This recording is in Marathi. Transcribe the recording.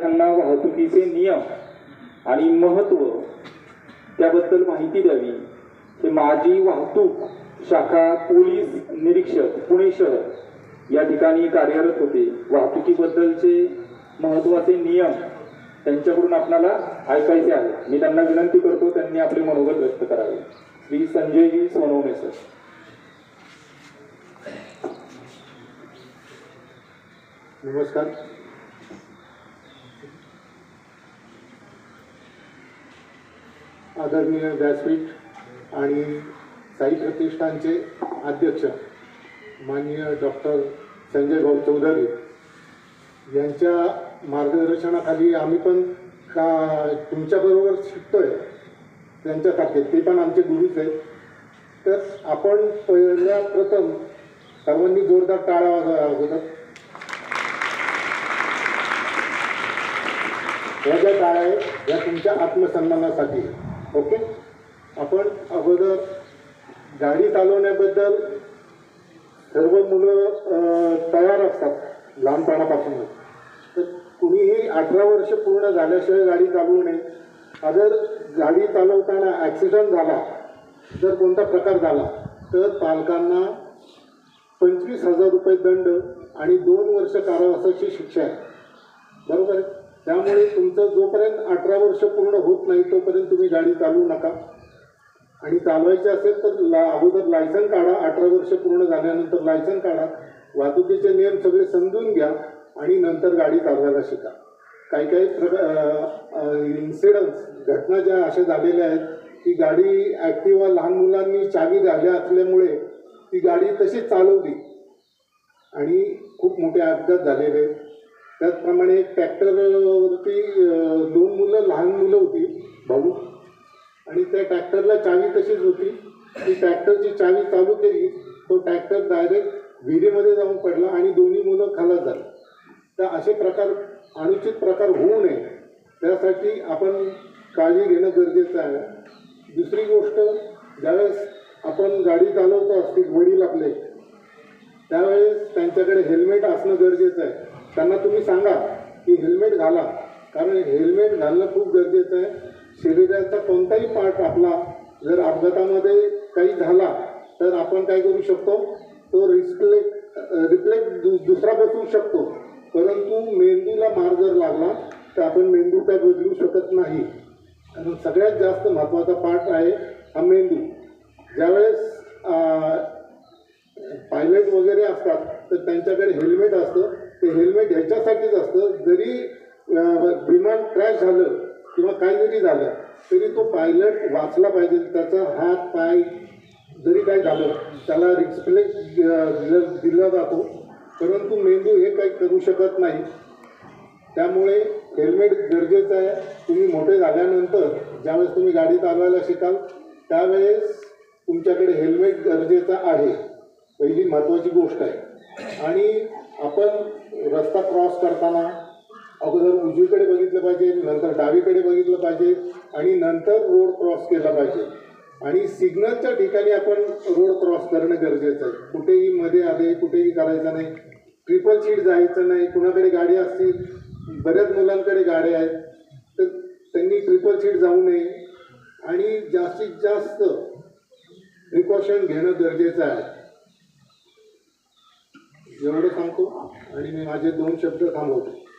त्यांना वाहतुकीचे नियम आणि महत्त्व त्याबद्दल माहिती द्यावी. हे माजी वाहतूक शाखा पोलीस निरीक्षक पुणे शहर या ठिकाणी कार्यरत होते. वाहतुकीबद्दलचे महत्त्वाचे नियम त्यांच्याकडून आपणाला ऐकायचे आहे मी त्यांना विनंती करतो त्यांनी आपले मनोगत व्यक्त करावे. श्री संजयजी सोनवणे सर. नमस्कार. आदरणीय व्यासपीठ आणि साई प्रतिष्ठानचे अध्यक्ष माननीय डॉक्टर संजय भाऊ चौधरी यांच्या मार्गदर्शनाखाली आम्ही पण का तुमच्याबरोबर शिकतोय त्यांच्यासारखे ते पण आमचे गुरुच आहेत तर आपण पहिल्या प्रथम सर्वांनी जोरदार टाळा वाजवा अगोदर या ज्या टाळ्या आहेत या तुमच्या आत्मसन्मानासाठी आहे. ओके? आपण अगोदर गाडी चालवण्याबद्दल सर्व मुलं तयार असतात लहानपणापासूनच. तर कुणीही अठरा वर्ष पूर्ण झाल्याशिवाय गाडी चालवू नये. अगर गाडी चालवताना ॲक्सिडंट झाला जर कोणता प्रकार झाला तर पालकांना पंचवीस हजार रुपये दंड आणि दोन वर्ष कारावासाची शिक्षा आहे. बरोबर आहे? त्यामुळे तुमचं जोपर्यंत अठरा वर्ष पूर्ण होत नाही तोपर्यंत तुम्ही गाडी चालवू नका. आणि चालवायचे असेल तर ला अगोदर लायसन काढा अठरा वर्ष पूर्ण झाल्यानंतर लायसन काढा. वाहतुकीचे नियम सगळे समजून घ्या आणि नंतर गाडी चालवायला शिका. काही काही प्र इन्सिडन्स घटना ज्या अशा झालेल्या आहेत की गाडी ॲक्टिवा लहान मुलांनी चावी झाल्या असल्यामुळे ती गाडी तशीच चालवली. आणि खूप मोठे अपघात झालेले आहेत. त्याचप्रमाणे एक ट्रॅक्टरवरती दोन मुलं लहान मुलं होती भाऊ. आणि त्या ट्रॅक्टरला चावी तशीच होती. ती ट्रॅक्टरची चावी चालू केली तो ट्रॅक्टर डायरेक्ट विहिरीमध्ये जाऊन पडला आणि दोन्ही मुलं खालात झाली. तर असे प्रकार अनुचित प्रकार होऊ नये. त्यासाठी आपण काळजी घेणं गरजेचं आहे. दुसरी गोष्ट ज्यावेळेस आपण गाडी चालवतो असतील वडील आपले त्यावेळेस त्यांच्याकडे हेल्मेट असणं गरजेचं आहे. त्यांना तुम्ही सांगा की हेल्मेट घाला. कारण हेल्मेट घालणं खूप गरजेचं आहे. शरीराचा कोणताही पार्ट आपला जर अपघातामध्ये काही झाला तर आपण काय करू शकतो? तो रिफ्लेक्ट रिफ्लेक्ट दु दुसरा बसवू शकतो. परंतु मेंदूला मार जर लागला तर आपण मेंदू काय बदलू शकत नाही. कारण सगळ्यात जास्त महत्त्वाचा पार्ट आहे हा मेंदू. ज्यावेळेस पायलट वगैरे असतात तर त्यांच्याकडे हेल्मेट असतं. ते हेल्मेट ह्याच्यासाठीच असतं जरी विमान क्रॅश झालं किंवा काय जरी झालं तरी तो पायलट वाचला पाहिजे. त्याचा हात पाय जरी काय झालं त्याला रिस्प्लेक्ट दिलं दिला जातो. परंतु मेंदू हे काही करू शकत नाही. त्यामुळे हेल्मेट गरजेचं आहे. तुम्ही मोठे झाल्यानंतर ज्यावेळेस तुम्ही गाडी चालवायला शिकाल त्यावेळेस तुमच्याकडे हेल्मेट गरजेचं आहे. पहिली महत्त्वाची गोष्ट आहे. आणि आपण रस्ता क्रॉस करताना अगोदर उजवीकडे बघितलं पाहिजे नंतर डावीकडे बघितलं पाहिजे आणि नंतर रोड क्रॉस केला पाहिजे. आणि सिग्नलच्या ठिकाणी आपण रोड क्रॉस करणं गरजेचं आहे. कुठेही मध्ये आले कुठेही करायचं नाही. ट्रिपल सीट जायचं नाही. कुणाकडे गाडी असतील बऱ्याच मुलांकडे गाड्या आहेत. तर त्यांनी ट्रिपल सीट जाऊ नये. आणि जास्तीत जास्त प्रिकॉशन घेणं गरजेचं आहे. एवढे सांगतो आणि मी माझे दोन शब्द थांबवतो.